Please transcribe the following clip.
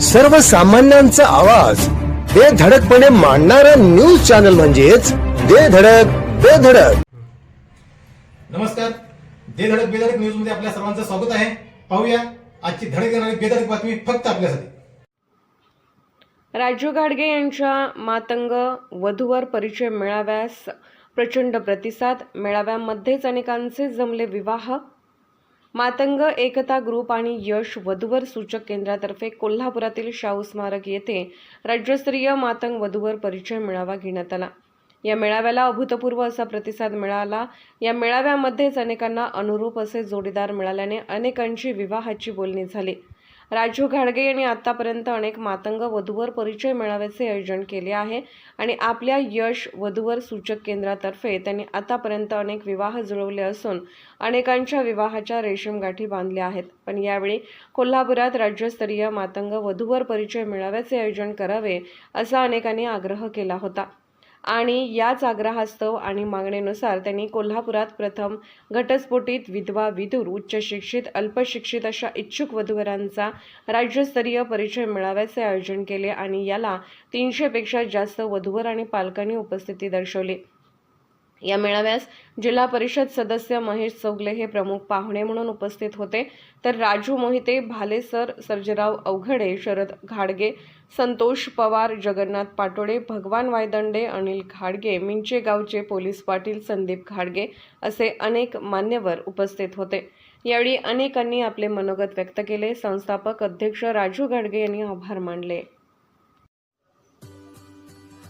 सर्वसामान्यांचा आवाज. बेधडकपणे मांडणारा न्यूज चॅनल म्हणजेच बेधडक बेधडक नमस्कार. दे धडक बेधडक न्यूजमध्ये आपल्या सर्वांचं स्वागत आहे. पाहूया आजची धडक देणारी बेधडक बातमी फक्त आपल्यासाठी. राजू घाडगे यांच्या मातंग वधूवर परिचय मेळाव्यास प्रचंड प्रतिसाद. मेळाव्यामध्येच अनेकांचे जमले विवाह मातंग एकता ग्रुप आणि यश वधूवर सूचक केंद्रातर्फे कोल्हापुरातील शाहू स्मारक येथे राज्यस्तरीय मातंग वधूवर परिचय मेळावा घेण्यात आला. या मेळाव्याला अभूतपूर्व असा प्रतिसाद मिळाला. या मेळाव्यामध्येच अनेकांना अनुरूप असे जोडीदार मिळाल्याने अनेकांची विवाहाची बोलणी झाली. राजू घाडगे यांनी आतापर्यंत अनेक मातंग वधूवर परिचय मेळाव्याचे आयोजन केले आहे आणि आपल्या यश वधूवर सूचक केंद्रातर्फे त्यांनी आतापर्यंत अनेक विवाह जुळवले असून अनेकांच्या विवाहाच्या रेशीम गाठी बांधल्या आहेत. पण यावेळी कोल्हापुरात राज्यस्तरीय मातंग वधूवर परिचय मेळाव्याचे आयोजन करावे असा अनेकांनी आग्रह केला होता. आणि याच आग्रहास्तव आणि मागणीनुसार त्यांनी कोल्हापुरात प्रथम घटस्फोटीत विधवा विदूर उच्चशिक्षित अल्पशिक्षित अशा इच्छुक वधूवरांचा राज्यस्तरीय परिचय मेळाव्याचे आयोजन केले आणि याला तीनशेपेक्षा जास्त वधूवर आणि पालकांनी उपस्थिती दर्शवली. या मेळाव्यास जिल्हा परिषद सदस्य महेश चौगले हे प्रमुख पाहुणे म्हणून उपस्थित होते. तर राजू मोहिते भालेसर सर्जराव अवघडे शरद घाडगे संतोष पवार जगन्नाथ पाटोळे भगवान वायदंडे अनिल घाडगे मिंचे गावचे पोलीस पाटील संदीप घाडगे असे अनेक मान्यवर उपस्थित होते. यावेळी अनेकांनी आपले मनोगत व्यक्त केले. संस्थापक अध्यक्ष राजू घाडगे यांनी आभार मानले.